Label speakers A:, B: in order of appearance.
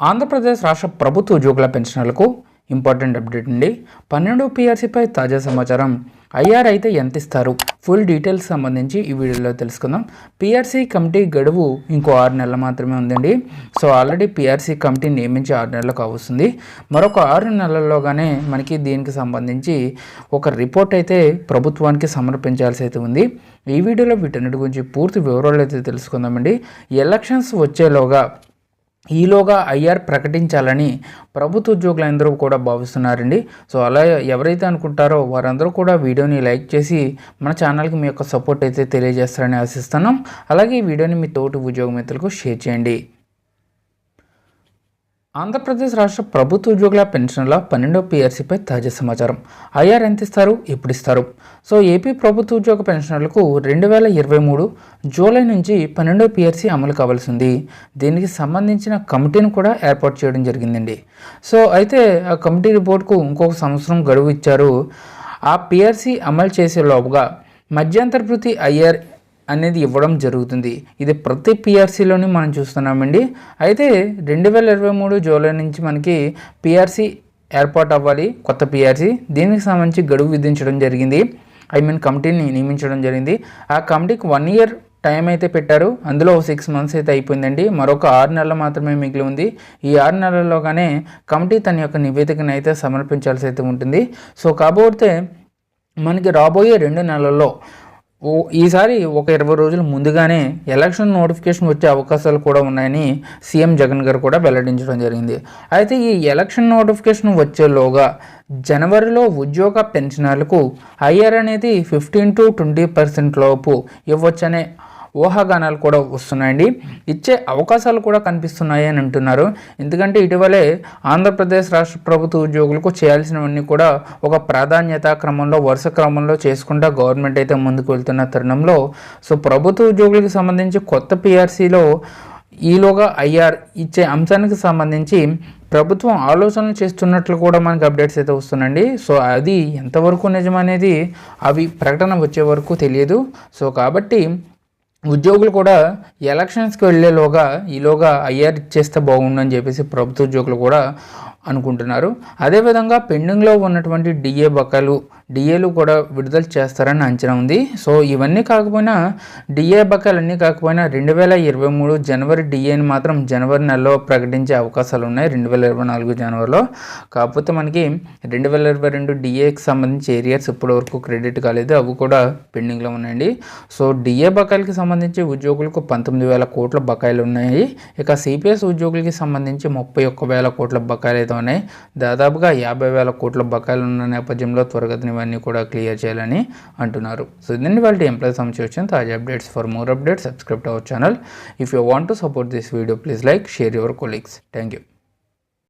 A: ఆంధ్రప్రదేశ్ రాష్ట్ర ప్రభుత్వ ఉద్యోగుల పెన్షనర్లకు ఇంపార్టెంట్ అప్డేట్ అండి పన్నెండు పిఆర్సీపై తాజా సమాచారం. ఐఆర్ అయితే ఎంత ఇస్తారు? ఫుల్ డీటెయిల్స్ సంబంధించి ఈ వీడియోలో తెలుసుకుందాం. పిఆర్సీ కమిటీ గడువు ఇంకో ఆరు నెలలు మాత్రమే ఉందండి. సో ఆల్రెడీ పిఆర్సీ కమిటీ నియమించి ఆరు నెలలకు అవుతుంది మరొక ఆరు నెలల్లోగానే మనకి దీనికి సంబంధించి ఒక రిపోర్ట్ అయితే ప్రభుత్వానికి సమర్పించాల్సి అయితే ఉంది. ఈ వీడియోలో వీటన్నిటి గురించి పూర్తి వివరాలు అయితే తెలుసుకుందామండి. ఎలక్షన్స్ వచ్చేలోగా ఈలోగా ఐఆర్ ప్రకటించాలని ప్రభుత్వ ఉద్యోగులందరూ కూడా భావిస్తున్నారండి. సో అలా ఎవరైతే అనుకుంటారో వారందరూ కూడా వీడియోని లైక్ చేసి మన ఛానల్కి మీ యొక్క సపోర్ట్ అయితే తెలియజేస్తారని ఆశిస్తున్నాం. అలాగే ఈ వీడియోని మీ తోటి ఉద్యోగ మిత్రులకు షేర్ చేయండి. ఆంధ్రప్రదేశ్ రాష్ట్ర ప్రభుత్వ ఉద్యోగుల పెన్షన్ల పన్నెండో పిఆర్సీపై తాజా సమాచారం. ఐఆర్ ఎంత ఇస్తారు? ఎప్పుడు ఇస్తారు? సో ఏపీ ప్రభుత్వ ఉద్యోగ పెన్షనర్లకు రెండు వేల ఇరవై మూడు జూలై నుంచి పన్నెండో పిఆర్సీ అమలు కావాల్సి ఉంది. దీనికి సంబంధించిన కమిటీని కూడా ఏర్పాటు చేయడం జరిగిందండి. సో అయితే ఆ కమిటీ రిపోర్ట్కు ఇంకొక సంవత్సరం గడువు ఇచ్చారు. ఆ పిఆర్సీ అమలు చేసే లోపుగా మధ్యంతర్భృతి ఐఆర్ అనేది ఇవ్వడం జరుగుతుంది. ఇది ప్రతి పిఆర్సీలోని మనం చూస్తున్నామండి. అయితే రెండు వేల ఇరవై మూడు జూలై నుంచి మనకి పిఆర్సీ ఏర్పాటు అవ్వాలి. కొత్త పిఆర్సీ దీనికి సంబంధించి గడువు విధించడం జరిగింది. ఐ మీన్ కమిటీని నియమించడం జరిగింది. ఆ కమిటీకి వన్ ఇయర్ టైం అయితే పెట్టారు. అందులో సిక్స్ మంత్స్ అయితే అయిపోయిందండి. మరొక ఆరు నెలలు మాత్రమే మిగిలి ఉంది. ఈ ఆరు నెలల్లోగానే కమిటీ తన యొక్క నివేదికను అయితే సమర్పించాల్సి అయితే ఉంటుంది. సో కాబోతే మనకి రాబోయే రెండు నెలల్లో ఈసారి ఒక ఇరవై రోజుల ముందుగానే ఎలక్షన్ నోటిఫికేషన్ వచ్చే అవకాశాలు కూడా ఉన్నాయని సీఎం జగన్ గారు కూడా వెల్లడించడం జరిగింది. అయితే ఈ ఎలక్షన్ నోటిఫికేషన్ వచ్చేలోగా జనవరిలో ఉద్యోగ పెన్షనర్లకు ఐఆర్ అనేది ఫిఫ్టీన్ టు ట్వంటీ పర్సెంట్ లోపు ఇవ్వచ్చనే ఊహాగానాలు కూడా వస్తున్నాయండి. ఇచ్చే అవకాశాలు కూడా కనిపిస్తున్నాయి అని అంటున్నారు. ఎందుకంటే ఇటీవలే ఆంధ్రప్రదేశ్ రాష్ట్ర ప్రభుత్వ ఉద్యోగులకు చేయాల్సినవన్నీ కూడా ఒక ప్రాధాన్యత క్రమంలో వరుస క్రమంలో చేసుకుంటా గవర్నమెంట్ అయితే ముందుకు వెళ్తున్న తరుణంలో సో ప్రభుత్వ ఉద్యోగులకు సంబంధించి కొత్త పిఆర్సీలో ఈలోగా ఐఆర్ ఇచ్చే అంశానికి సంబంధించి ప్రభుత్వం ఆలోచనలు చేస్తున్నట్లు కూడా మనకి అప్డేట్స్ అయితే వస్తున్నాయండి. సో అది ఎంతవరకు నిజమనేది అవి ప్రకటన వచ్చే వరకు తెలియదు. సో కాబట్టి ఉద్యోగులు కూడా ఎలక్షన్స్కి వెళ్ళేలోగా ఈలోగా ఐఆర్ ఇచ్చేస్తే బాగుండని చెప్పేసి ప్రభుత్వ ఉద్యోగులు కూడా అనుకుంటున్నారు. అదేవిధంగా పెండింగ్లో ఉన్నటువంటి డిఏ బకాయిలు డిఏలు కూడా విడుదల చేస్తారని అంచనా ఉంది. సో ఇవన్నీ కాకపోయినా డిఏ బకాయిలు అన్నీ కాకపోయినా రెండు వేల ఇరవై మూడు జనవరి డిఏని మాత్రం జనవరి నెలలో ప్రకటించే అవకాశాలు ఉన్నాయి రెండు వేల ఇరవై నాలుగు జనవరిలో. కాకపోతే మనకి రెండు వేల ఇరవై రెండు డిఏకి సంబంధించి ఇప్పటి వరకు క్రెడిట్ కాలేదు. అవి కూడా పెండింగ్లో ఉన్నాయండి. సో డిఏ బకాయిలకి సంబంధించి ఉద్యోగులకు పంతొమ్మిది వేల కోట్ల బకాయిలు ఉన్నాయి. ఇక సిపిఎస్ ఉద్యోగులకి సంబంధించి ముప్పై ఒక్క వేల కోట్ల బకాయిలు అయితే దాదాపుగా యాభై వేల కోట్ల బకాయిలు ఉన్న నేపథ్యంలో త్వరగతిని ఇవన్నీ కూడా క్లియర్ చేయాలని అంటున్నారు. సో దీన్ని వాళ్ళ ఎంప్లాయ్ సంబంధించి తాజా updates. For more updates subscribe our channel if you want to support this video please like share your colleagues thank you